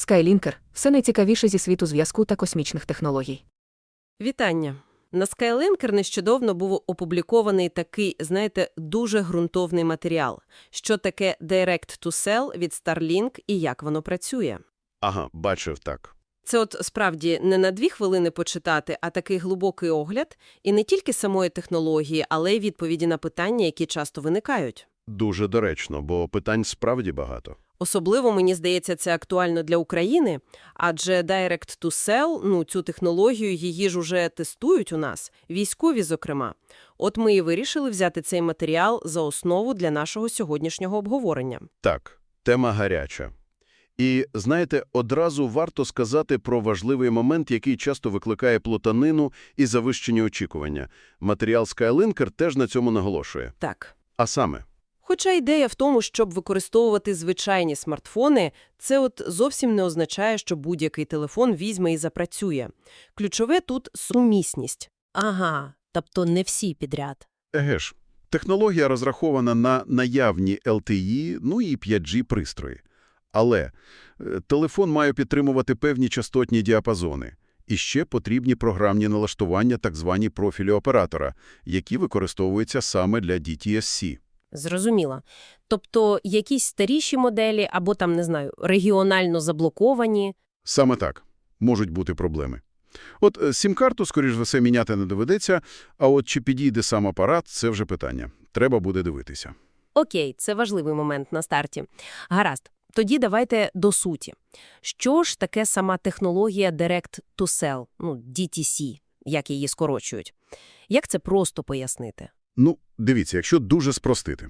Skylinker – все найцікавіше зі світу зв'язку та космічних технологій. Вітання. На Skylinker нещодавно був опублікований такий, знаєте, дуже ґрунтовний матеріал. Що таке Direct to Cell від Starlink і як воно працює. Ага, бачив так. Це от справді не на дві хвилини почитати, а такий глибокий огляд і не тільки самої технології, але й відповіді на питання, які часто виникають. Дуже доречно, бо питань справді багато. Особливо, мені здається, це актуально для України, адже Direct to Cell, ну, цю технологію, її ж уже тестують у нас, військові, зокрема. От ми і вирішили взяти цей матеріал за основу для нашого сьогоднішнього обговорення. Так, тема гаряча. І, знаєте, одразу варто сказати про важливий момент, який часто викликає плутанину і завищені очікування. Матеріал Skylinker теж на цьому наголошує. Так. А саме, Хоча ідея в тому, щоб використовувати звичайні смартфони, це от зовсім не означає, що будь-який телефон візьме і запрацює. Ключове тут – сумісність. Ага, тобто не всі підряд. еге ж, технологія розрахована на наявні LTE, ну і 5G пристрої. Але е, телефон має підтримувати певні частотні діапазони. І ще потрібні програмні налаштування, так звані профілі оператора, які використовуються саме для DTSC. Зрозуміло. Тобто якісь старіші моделі або там, не знаю, регіонально заблоковані. Саме так. Можуть бути проблеми. От е, сім-карту, скоріш за все, міняти не доведеться, а от чи підійде сам апарат – це вже питання. Треба буде дивитися. Окей, це важливий момент на старті. Гаразд. Тоді давайте до суті. Що ж таке сама технологія Direct to Cell, ну, DTC, як її скорочують? Як це просто пояснити? Ну, дивіться, якщо дуже спростити.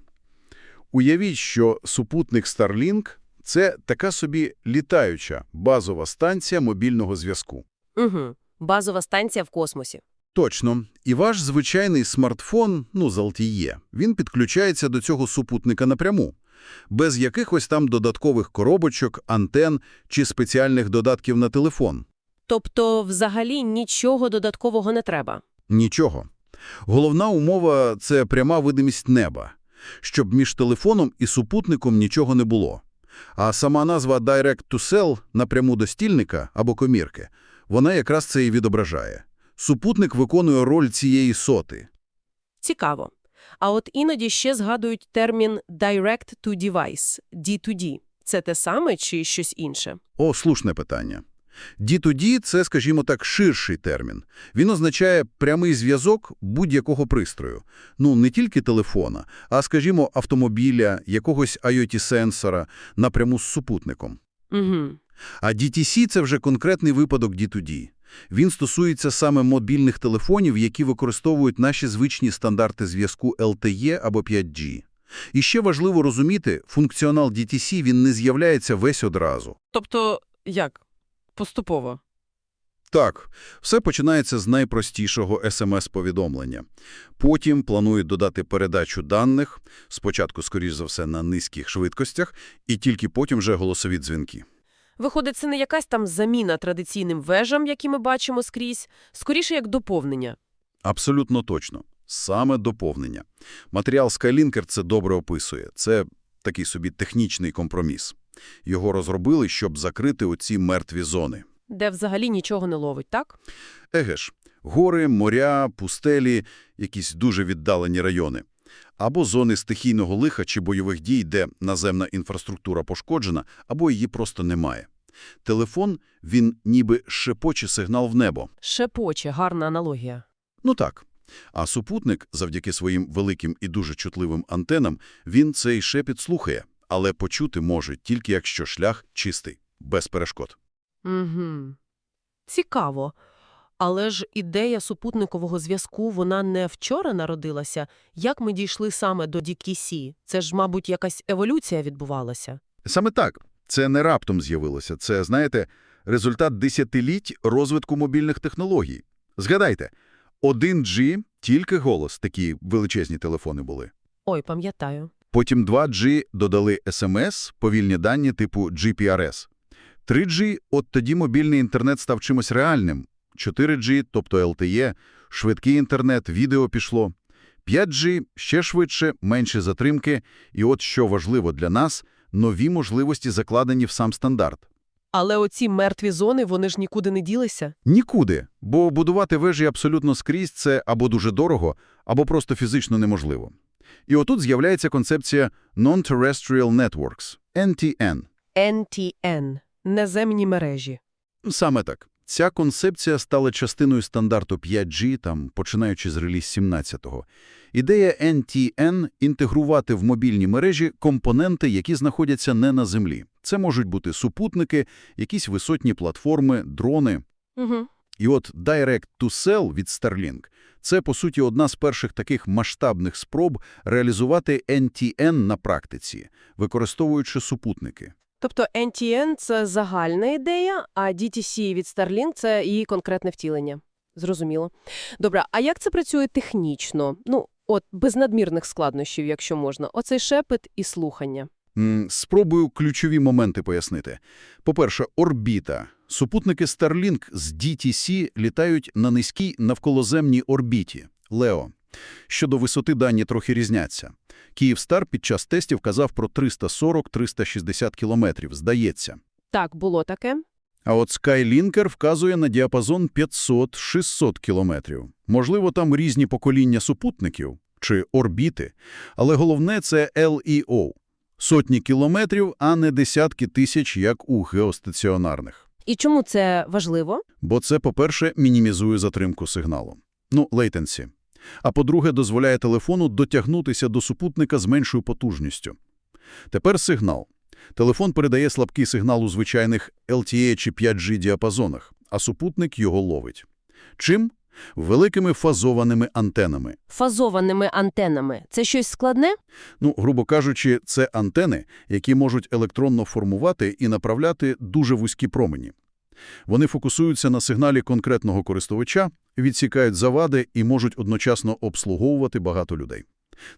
Уявіть, що супутник Starlink – це така собі літаюча базова станція мобільного зв'язку. Угу. Базова станція в космосі. Точно. І ваш звичайний смартфон, ну, з LTE, він підключається до цього супутника напряму, без якихось там додаткових коробочок, антен чи спеціальних додатків на телефон. Тобто взагалі нічого додаткового не треба. Нічого. Головна умова – це пряма видимість неба, щоб між телефоном і супутником нічого не було. А сама назва Direct to Cell напряму до стільника або комірки, вона якраз це і відображає. Супутник виконує роль цієї соти. Цікаво. А от іноді ще згадують термін «direct to device» – D2D. Це те саме чи щось інше? О, слушне питання. D2D – це, скажімо так, ширший термін. Він означає прямий зв'язок будь-якого пристрою. Ну, не тільки телефона, а, скажімо, автомобіля, якогось IoT-сенсора напряму з супутником. Угу. А DTC – це вже конкретний випадок D2D. Він стосується саме мобільних телефонів, які використовують наші звичні стандарти зв'язку LTE або 5G. І ще важливо розуміти, функціонал DTC він не з'являється весь одразу. Тобто, як? Поступово. Так, все починається з найпростішого SMS-повідомлення. Потім планують додати передачу даних, спочатку, скоріш за все, на низьких швидкостях, і тільки потім вже голосові дзвінки. Виходить, це не якась там заміна традиційним вежам, які ми бачимо скрізь, скоріше як доповнення. Абсолютно точно. Саме доповнення. Матеріал Skylinker це добре описує. Це такий собі технічний компроміс. Його розробили, щоб закрити оці мертві зони. Де взагалі нічого не ловить, так? Еге ж, гори, моря, пустелі, якісь дуже віддалені райони. Або зони стихійного лиха чи бойових дій, де наземна інфраструктура пошкоджена, або її просто немає. Телефон, він ніби шепоче сигнал в небо. Шепоче, гарна аналогія. Ну так. А супутник, завдяки своїм великим і дуже чутливим антенам, він цей шепіт слухає, але почути може тільки якщо шлях чистий, без перешкод. Угу. Цікаво. Але ж ідея супутникового зв'язку, вона не вчора народилася. Як ми дійшли саме до DKC? Це ж, мабуть, якась еволюція відбувалася. Саме так. Це не раптом з'явилося. Це, знаєте, результат десятиліть розвитку мобільних технологій. Згадайте, 1G – тільки голос, такі величезні телефони були. Ой, пам'ятаю. Потім 2G додали SMS, повільні дані типу GPRS. 3G – от тоді мобільний інтернет став чимось реальним. 4G, тобто LTE, швидкий інтернет, відео пішло. 5G – ще швидше, менші затримки. І от що важливо для нас – нові можливості закладені в сам стандарт. Але оці мертві зони, вони ж нікуди не ділися. Нікуди, бо будувати вежі абсолютно скрізь – це або дуже дорого, або просто фізично неможливо. І отут з'являється концепція Non-Terrestrial Networks – NTN. NTN – неземні мережі. Саме так. Ця концепція стала частиною стандарту 5G, там, починаючи з реліз 17-го. Ідея NTN – інтегрувати в мобільні мережі компоненти, які знаходяться не на Землі. Це можуть бути супутники, якісь висотні платформи, дрони. Угу. І от Direct to Cell від Starlink – це, по суті, одна з перших таких масштабних спроб реалізувати NTN на практиці, використовуючи супутники. Тобто NTN – це загальна ідея, а DTC від Starlink – це її конкретне втілення. Зрозуміло. Добре, а як це працює технічно? Ну, от, без надмірних складнощів, якщо можна. Оцей шепет і слухання. Спробую ключові моменти пояснити. По-перше, орбіта. Супутники Starlink з DTC літають на низькій навколоземній орбіті – LEO. Щодо висоти дані трохи різняться. Київстар під час тестів казав про 340-360 кілометрів, здається. Так, було таке. А от Skylinker вказує на діапазон 500-600 кілометрів. Можливо, там різні покоління супутників чи орбіти, але головне – це LEO. Сотні кілометрів, а не десятки тисяч, як у геостаціонарних. І чому це важливо? Бо це, по-перше, мінімізує затримку сигналу. Ну, latency. А по-друге, дозволяє телефону дотягнутися до супутника з меншою потужністю. Тепер сигнал. Телефон передає слабкий сигнал у звичайних LTE чи 5G діапазонах, а супутник його ловить. Чим? Великими фазованими антенами. Фазованими антенами. Це щось складне? Ну, грубо кажучи, це антени, які можуть електронно формувати і направляти дуже вузькі промені. Вони фокусуються на сигналі конкретного користувача, відсікають завади і можуть одночасно обслуговувати багато людей.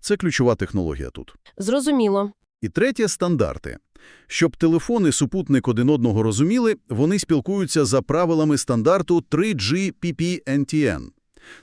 Це ключова технологія тут. Зрозуміло. І третє – стандарти. Щоб телефон і супутник один одного розуміли, вони спілкуються за правилами стандарту 3GPP-NTN.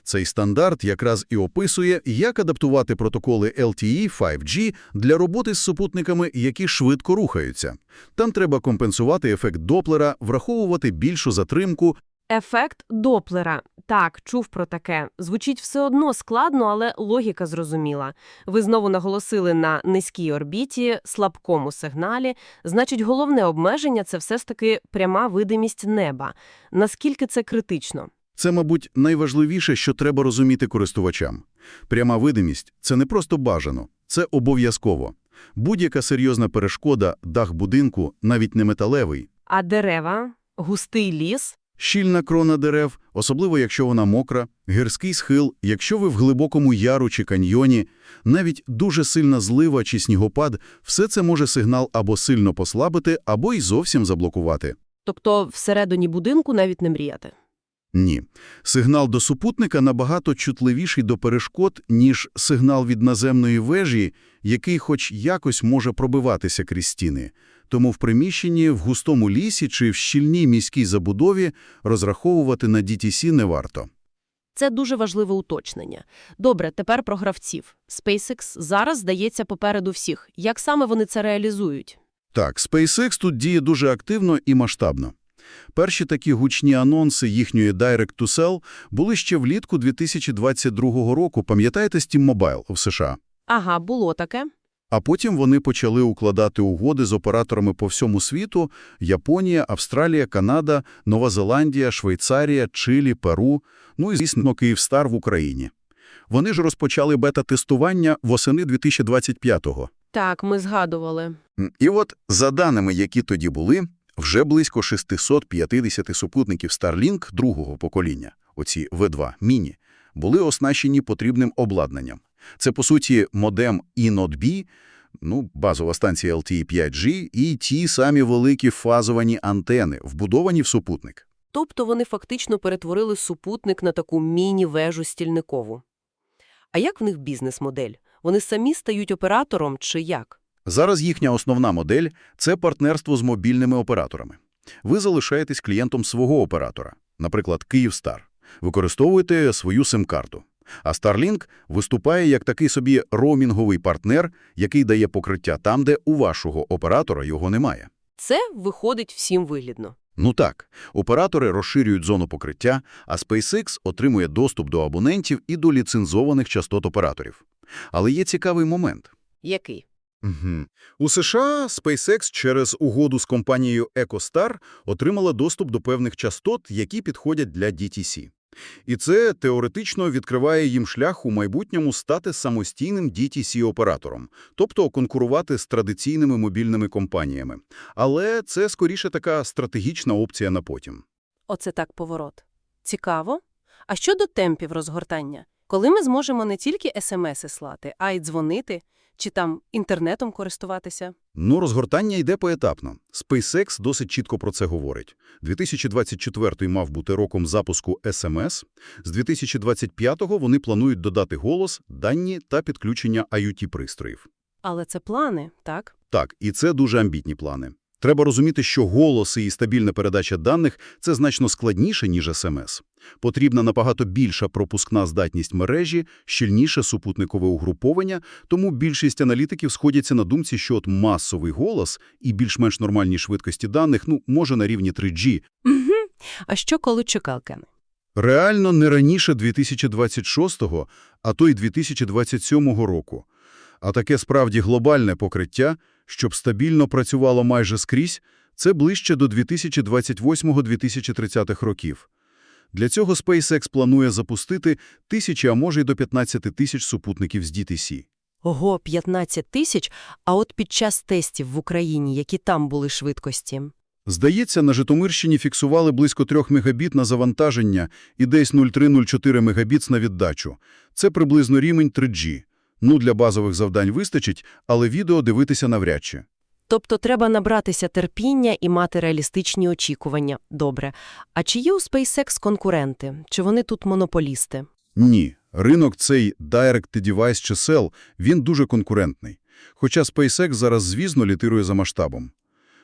Цей стандарт якраз і описує, як адаптувати протоколи LTE 5G для роботи з супутниками, які швидко рухаються. Там треба компенсувати ефект Доплера, враховувати більшу затримку, Ефект Доплера. Так, чув про таке. Звучить все одно складно, але логіка зрозуміла. Ви знову наголосили на низькій орбіті, слабкому сигналі. Значить, головне обмеження – це все ж таки пряма видимість неба. Наскільки це критично? Це, мабуть, найважливіше, що треба розуміти користувачам. Пряма видимість – це не просто бажано, це обов'язково. Будь-яка серйозна перешкода, дах будинку, навіть не металевий, А дерева? Густий ліс? Щільна крона дерев, особливо якщо вона мокра, гірський схил, якщо ви в глибокому яру чи каньйоні, навіть дуже сильна злива чи снігопад – все це може сигнал або сильно послабити, або й зовсім заблокувати. Тобто всередині будинку навіть не мріяти. Ні. Сигнал до супутника набагато чутливіший до перешкод, ніж сигнал від наземної вежі, який хоч якось може пробиватися крізь стіни. Тому в приміщенні, в густому лісі чи в щільній міській забудові розраховувати на DTC не варто. Це дуже важливе уточнення. Добре, тепер про гравців. SpaceX зараз здається попереду всіх. Як саме вони це реалізують? Так, SpaceX тут діє дуже активно і масштабно. Перші такі гучні анонси їхньої Direct to Cell були ще влітку 2022 року, пам'ятаєте, Steam Mobile в США? Ага, було таке. А потім вони почали укладати угоди з операторами по всьому світу – Японія, Австралія, Канада, Нова Зеландія, Швейцарія, Чилі, Перу, ну і, звісно, Київстар в Україні. Вони ж розпочали бета-тестування восени 2025-го. Так, ми згадували. І от, за даними, які тоді були, вже близько 650 супутників Starlink другого покоління, оці V2 міні, були оснащені потрібним обладнанням. Це, по суті, модем E-Node-B, ну, базова станція LTE 5G і ті самі великі фазовані антени, вбудовані в супутник. Тобто вони фактично перетворили супутник на таку міні-вежу стільникову. А як в них бізнес-модель? Вони самі стають оператором чи як? Зараз їхня основна модель – це партнерство з мобільними операторами. Ви залишаєтесь клієнтом свого оператора, наприклад, Київстар. Використовуєте свою сим-карту. А Starlink виступає як такий собі роумінговий партнер, який дає покриття там, де у вашого оператора його немає. Це виходить всім вигідно. Ну так, оператори розширюють зону покриття, а SpaceX отримує доступ до абонентів і до ліцензованих частот операторів. Але є цікавий момент. Який? Угу. У США SpaceX через угоду з компанією EchoStar отримала доступ до певних частот, які підходять для DTC. І це теоретично відкриває їм шлях у майбутньому стати самостійним DTC-оператором, тобто конкурувати з традиційними мобільними компаніями. Але це скоріше така стратегічна опція на потім. Оце так поворот. Цікаво. А щодо темпів розгортання? Коли ми зможемо не тільки смс-и слати, а й дзвонити, чи там інтернетом користуватися? Ну, розгортання йде поетапно. SpaceX досить чітко про це говорить. 2024 мав бути роком запуску SMS. З 2025-го вони планують додати голос, дані та підключення IoT-пристроїв. Але це плани, так? Так, і це дуже амбітні плани. Треба розуміти, що голоси і стабільна передача даних – це значно складніше, ніж SMS. Потрібна набагато більша пропускна здатність мережі, щільніше супутникове угруповання, тому більшість аналітиків сходяться на думці, що от масовий голос і більш-менш нормальні швидкості даних, ну, може на рівні 3G. А що коли чекалки? Реально не раніше 2026-го, а то й 2027 року. А таке справді глобальне покриття, щоб стабільно працювало майже скрізь, це ближче до 2028-2030 років. Для цього SpaceX планує запустити тисячі, а може й до 15 тисяч супутників з DTC. Ого, 15 тисяч, а от під час тестів в Україні, які там були швидкості? Здається, на Житомирщині фіксували близько 3 мегабіт на завантаження і десь 0,3-0,4 мегабіт на віддачу. Це приблизно рівень 3G. Ну, для базових завдань вистачить, але відео дивитися навряд чи. Тобто треба набратися терпіння і мати реалістичні очікування. Добре. А чи є у SpaceX конкуренти? Чи вони тут монополісти? Ні, ринок цей Direct-to-Device чисел, він дуже конкурентний. Хоча SpaceX зараз, звісно, літирує за масштабом.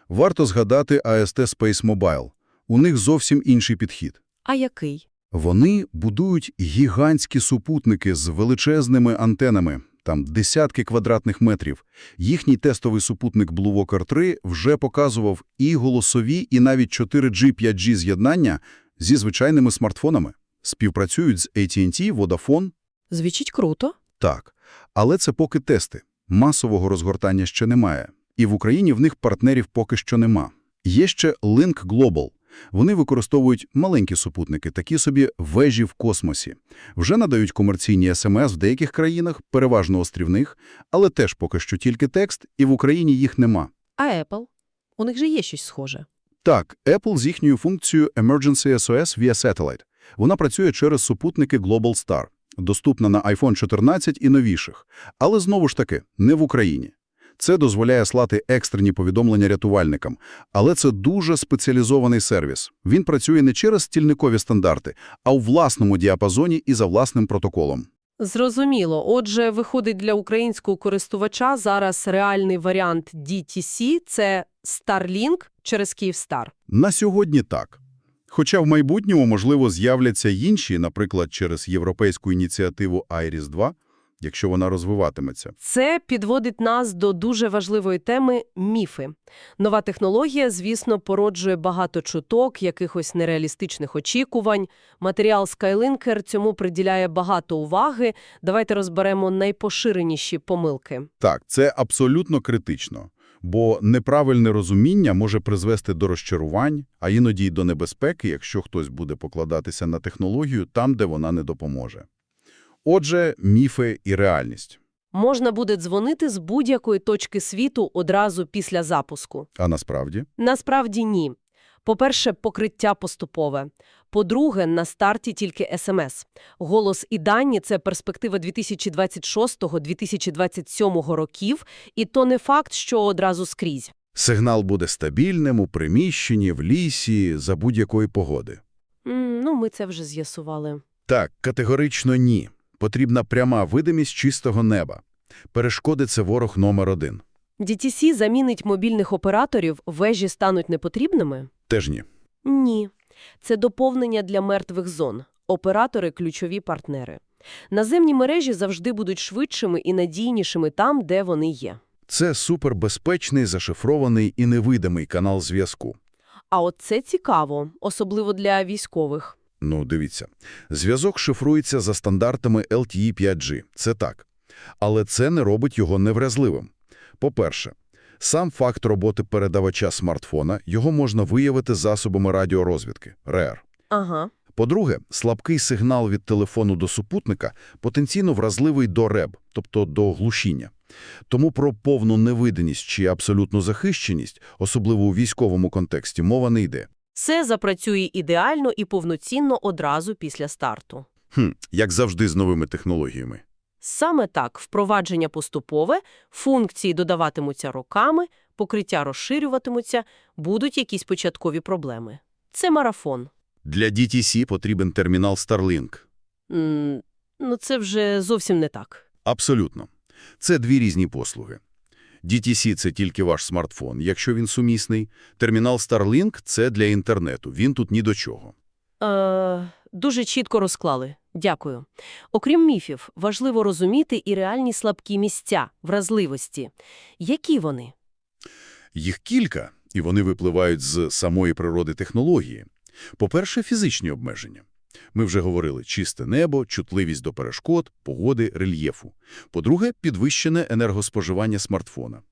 Варто згадати AST Space Mobile. У них зовсім інший підхід. А який? Вони будують гігантські супутники з величезними антенами, там десятки квадратних метрів. Їхній тестовий супутник Blue Walker 3 вже показував і голосові, і навіть 4G, 5G з'єднання зі звичайними смартфонами. Співпрацюють з AT&T, Vodafone. Звучить круто. Так, але це поки тести. Масового розгортання ще немає. І в Україні в них партнерів поки що нема. Є ще Link Global. Вони використовують маленькі супутники, такі собі вежі в космосі. Вже надають комерційні СМС в деяких країнах, переважно острівних, але теж поки що тільки текст, і в Україні їх нема. А Apple? У них же є щось схоже. Так, Apple з їхньою функцією Emergency SOS via Satellite. Вона працює через супутники Global Star, доступна на iPhone 14 і новіших. Але знову ж таки, не в Україні. Це дозволяє слати екстрені повідомлення рятувальникам, але це дуже спеціалізований сервіс. Він працює не через стільникові стандарти, а у власному діапазоні і за власним протоколом. Зрозуміло. Отже, виходить для українського користувача зараз реальний варіант DTC – це Starlink через Kyivstar. На сьогодні так. Хоча в майбутньому, можливо, з'являться інші, наприклад, через європейську ініціативу IRIS-2, якщо вона розвиватиметься. Це підводить нас до дуже важливої теми – міфи. Нова технологія, звісно, породжує багато чуток, якихось нереалістичних очікувань. Матеріал Skylinker цьому приділяє багато уваги. Давайте розберемо найпоширеніші помилки. Так, це абсолютно критично, бо неправильне розуміння може призвести до розчарувань, а іноді й до небезпеки, якщо хтось буде покладатися на технологію там, де вона не допоможе. Отже, міфи і реальність. Можна буде дзвонити з будь-якої точки світу одразу після запуску. А насправді? Насправді ні. По-перше, покриття поступове. По-друге, на старті тільки СМС. Голос і дані – це перспектива 2026-2027 років, і то не факт, що одразу скрізь. Сигнал буде стабільним у приміщенні, в лісі, за будь-якої погоди. М, ну, ми це вже з'ясували. Так, категорично ні. Потрібна пряма видимість чистого неба. Перешкоди – це ворог номер один. DTC замінить мобільних операторів, вежі стануть непотрібними? Теж ні. Ні. Це доповнення для мертвих зон. Оператори – ключові партнери. Наземні мережі завжди будуть швидшими і надійнішими там, де вони є. Це супербезпечний, зашифрований і невидимий канал зв'язку. А от це цікаво, особливо для військових. Ну, дивіться. Зв'язок шифрується за стандартами LTE 5G. Це так. Але це не робить його невразливим. По-перше, сам факт роботи передавача смартфона, його можна виявити засобами радіорозвідки – РЕР. Ага. По-друге, слабкий сигнал від телефону до супутника потенційно вразливий до РЕБ, тобто до глушіння. Тому про повну невидимість чи абсолютну захищеність, особливо у військовому контексті, мова не йде. Все запрацює ідеально і повноцінно одразу після старту. Хм, як завжди з новими технологіями. Саме так, впровадження поступове, функції додаватимуться роками, покриття розширюватимуться, будуть якісь початкові проблеми. Це марафон. Для DTC потрібен термінал Starlink. М, ну це вже зовсім не так. Абсолютно. Це дві різні послуги. DTC – це тільки ваш смартфон, якщо він сумісний. Термінал Starlink – це для інтернету, він тут ні до чого. Е, дуже чітко розклали. Дякую. Окрім міфів, важливо розуміти і реальні слабкі місця, вразливості. Які вони? Їх кілька, і вони випливають з самої природи технології. По-перше, фізичні обмеження. Ми вже говорили – чисте небо, чутливість до перешкод, погоди, рельєфу. По-друге, підвищене енергоспоживання смартфона.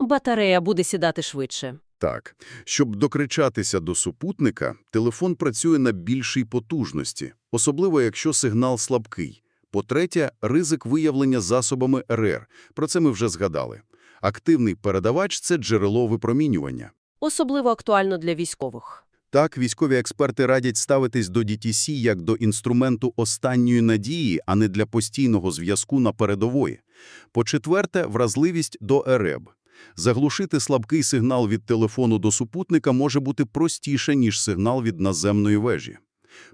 Батарея буде сідати швидше. Так, щоб докричатися до супутника, телефон працює на більшій потужності, особливо якщо сигнал слабкий. По-третє, ризик виявлення засобами РР. Про це ми вже згадали. Активний передавач – це джерело випромінювання. Особливо актуально для військових. Так, військові експерти радять ставитись до DTC як до інструменту останньої надії, а не для постійного зв'язку на передової. По-четверте, вразливість до ЕРЕБ. Заглушити слабкий сигнал від телефону до супутника може бути простіше, ніж сигнал від наземної вежі.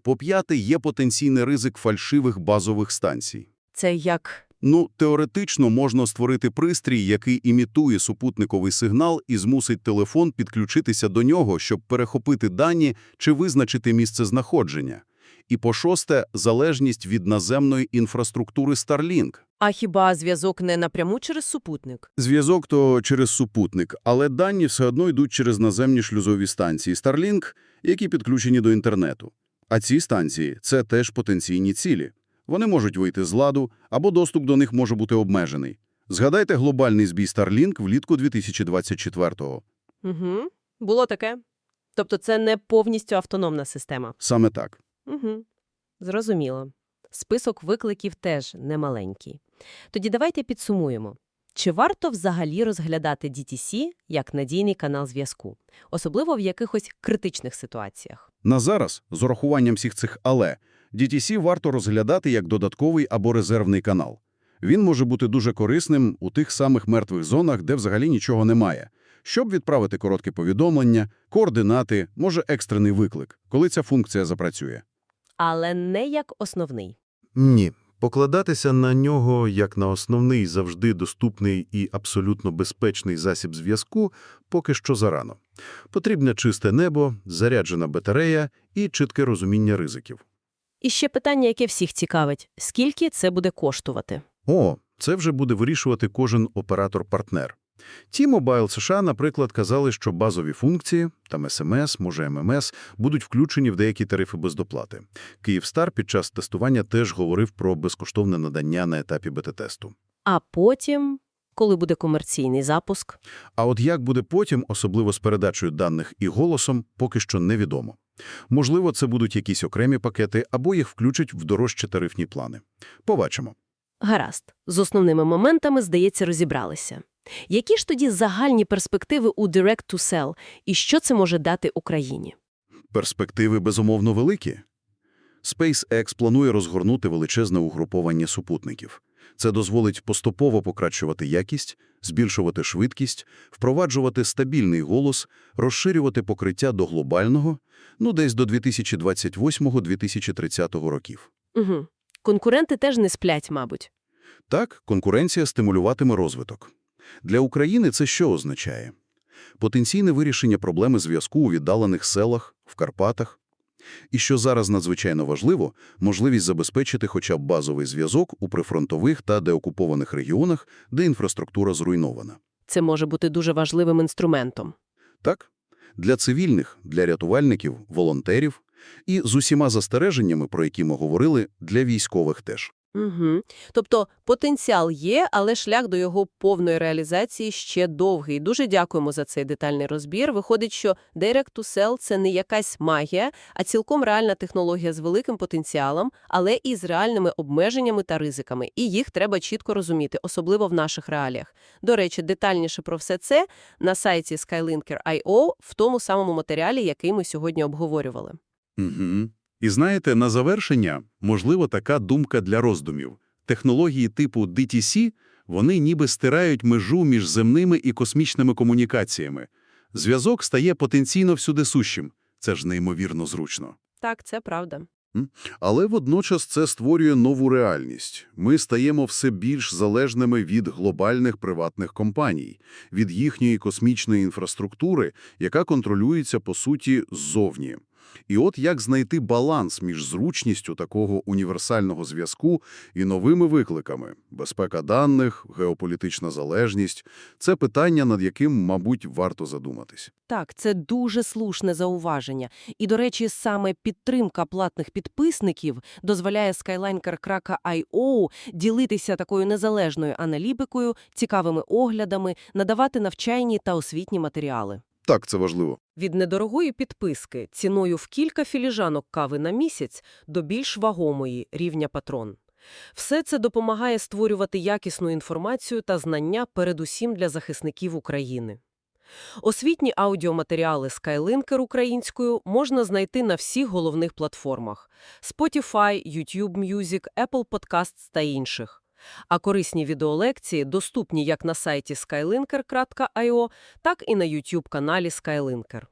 По-п'яте, є потенційний ризик фальшивих базових станцій. Це як... Ну, теоретично можна створити пристрій, який імітує супутниковий сигнал і змусить телефон підключитися до нього, щоб перехопити дані чи визначити місце знаходження. І по-шосте, залежність від наземної інфраструктури Starlink. А хіба зв'язок не напряму через супутник? Зв'язок то через супутник, але дані все одно йдуть через наземні шлюзові станції Starlink, які підключені до інтернету. А ці станції – це теж потенційні цілі. Вони можуть вийти з ладу, або доступ до них може бути обмежений. Згадайте глобальний збій Starlink влітку 2024-го. Угу. Було таке. Тобто це не повністю автономна система. Саме так. Угу. Зрозуміло. Список викликів теж немаленький. Тоді давайте підсумуємо. Чи варто взагалі розглядати DTC як надійний канал зв'язку? Особливо в якихось критичних ситуаціях. На зараз, з урахуванням всіх цих «але», DTC варто розглядати як додатковий або резервний канал. Він може бути дуже корисним у тих самих мертвих зонах, де взагалі нічого немає. Щоб відправити коротке повідомлення, координати, може екстрений виклик, коли ця функція запрацює. Але не як основний. Ні. Покладатися на нього як на основний, завжди доступний і абсолютно безпечний засіб зв'язку поки що зарано. Потрібне чисте небо, заряджена батарея і чітке розуміння ризиків. І ще питання, яке всіх цікавить. Скільки це буде коштувати? О, це вже буде вирішувати кожен оператор-партнер. T-Mobile США, наприклад, казали, що базові функції, там СМС, може ММС, будуть включені в деякі тарифи без доплати. Київстар під час тестування теж говорив про безкоштовне надання на етапі бета-тесту. А потім, коли буде комерційний запуск? А от як буде потім, особливо з передачею даних і голосом, поки що невідомо. Можливо, це будуть якісь окремі пакети, або їх включать в дорожчі тарифні плани. Побачимо. Гаразд. З основними моментами, здається, розібралися. Які ж тоді загальні перспективи у Direct to Cell і що це може дати Україні? Перспективи безумовно великі. SpaceX планує розгорнути величезне угруповання супутників. Це дозволить поступово покращувати якість, збільшувати швидкість, впроваджувати стабільний голос, розширювати покриття до глобального, ну десь до 2028-2030 років. Угу. Конкуренти теж не сплять, мабуть. Так, конкуренція стимулюватиме розвиток. Для України це що означає? Потенційне вирішення проблеми зв'язку у віддалених селах, в Карпатах. І що зараз надзвичайно важливо, можливість забезпечити хоча б базовий зв'язок у прифронтових та деокупованих регіонах, де інфраструктура зруйнована. Це може бути дуже важливим інструментом. Так? Для цивільних, для рятувальників, волонтерів і з усіма застереженнями, про які ми говорили, для військових теж. Угу. Тобто потенціал є, але шлях до його повної реалізації ще довгий. Дуже дякуємо за цей детальний розбір. Виходить, що Direct to Cell – це не якась магія, а цілком реальна технологія з великим потенціалом, але і з реальними обмеженнями та ризиками. І їх треба чітко розуміти, особливо в наших реаліях. До речі, детальніше про все це на сайті Skylinker.io в тому самому матеріалі, який ми сьогодні обговорювали. Угу. І знаєте, на завершення, можливо, така думка для роздумів. Технології типу DTC, вони ніби стирають межу між земними і космічними комунікаціями. Зв'язок стає потенційно всюдисущим. Це ж неймовірно зручно. Так, це правда. Але водночас це створює нову реальність. Ми стаємо все більш залежними від глобальних приватних компаній, від їхньої космічної інфраструктури, яка контролюється, по суті, ззовні. І от як знайти баланс між зручністю такого універсального зв'язку і новими викликами – безпека даних, геополітична залежність – це питання, над яким, мабуть, варто задуматись. Так, це дуже слушне зауваження. І, до речі, саме підтримка платних підписників дозволяє Skylinker.io ділитися такою незалежною аналітикою, цікавими оглядами, надавати навчальні та освітні матеріали. Так, це важливо. Від недорогої підписки ціною в кілька філіжанок кави на місяць до більш вагомої рівня патрон. Все це допомагає створювати якісну інформацію та знання передусім для захисників України. Освітні аудіоматеріали Skylinker українською можна знайти на всіх головних платформах – Spotify, YouTube Music, Apple Podcasts та інших. А корисні відеолекції доступні як на сайті skylinker.io, так і на YouTube-каналі Skylinker.